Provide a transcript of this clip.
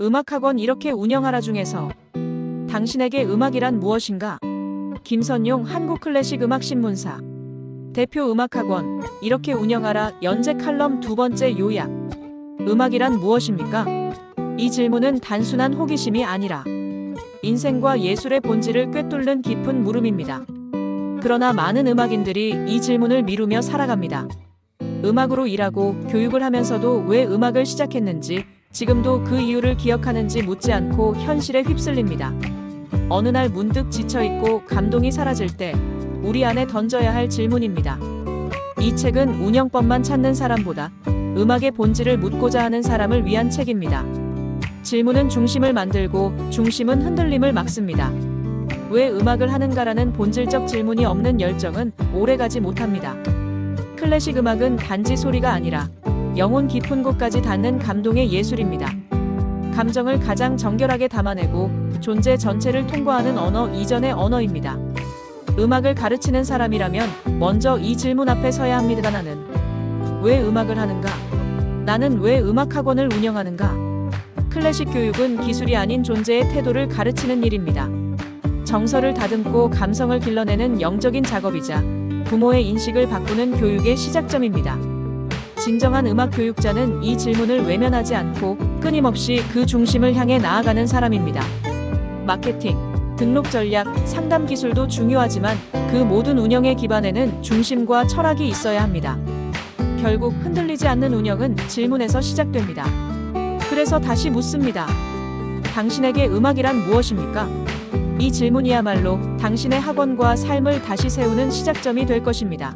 음악학원 이렇게 운영하라 중에서 당신에게 음악이란 무엇인가? 김선용 한국클래식음악신문사 대표 음악학원 이렇게 운영하라 연재 칼럼 두 번째 요약 음악이란 무엇입니까? 이 질문은 단순한 호기심이 아니라 인생과 예술의 본질을 꿰뚫는 깊은 물음입니다. 그러나 많은 음악인들이 이 질문을 미루며 살아갑니다. 음악으로 일하고 교육을 하면서도 왜 음악을 시작했는지 지금도 그 이유를 기억하는지 묻지 않고 현실에 휩쓸립니다. 어느 날 문득 지쳐있고 감동이 사라질 때 우리 안에 던져야 할 질문입니다. 이 책은 운영법만 찾는 사람보다 음악의 본질을 묻고자 하는 사람을 위한 책입니다. 질문은 중심을 만들고 중심은 흔들림을 막습니다. 왜 음악을 하는가라는 본질적 질문이 없는 열정은 오래가지 못합니다. 클래식 음악은 단지 소리가 아니라 영혼 깊은 곳까지 닿는 감동의 예술입니다. 감정을 가장 정결하게 담아내고 존재 전체를 통과하는 언어 이전의 언어입니다. 음악을 가르치는 사람이라면 먼저 이 질문 앞에 서야 합니다. 나는 왜 음악을 하는가? 나는 왜 음악 학원을 운영하는가? 클래식 교육은 기술이 아닌 존재의 태도를 가르치는 일입니다. 정서를 다듬고 감성을 길러내는 영적인 작업이자 부모의 인식을 바꾸는 교육의 시작점입니다. 진정한 음악 교육자는 이 질문을 외면하지 않고 끊임없이 그 중심을 향해 나아가는 사람입니다. 마케팅, 등록 전략, 상담 기술도 중요하지만 그 모든 운영의 기반에는 중심과 철학이 있어야 합니다. 결국 흔들리지 않는 운영은 질문에서 시작됩니다. 그래서 다시 묻습니다. 당신에게 음악이란 무엇입니까? 이 질문이야말로 당신의 학원과 삶을 다시 세우는 시작점이 될 것입니다.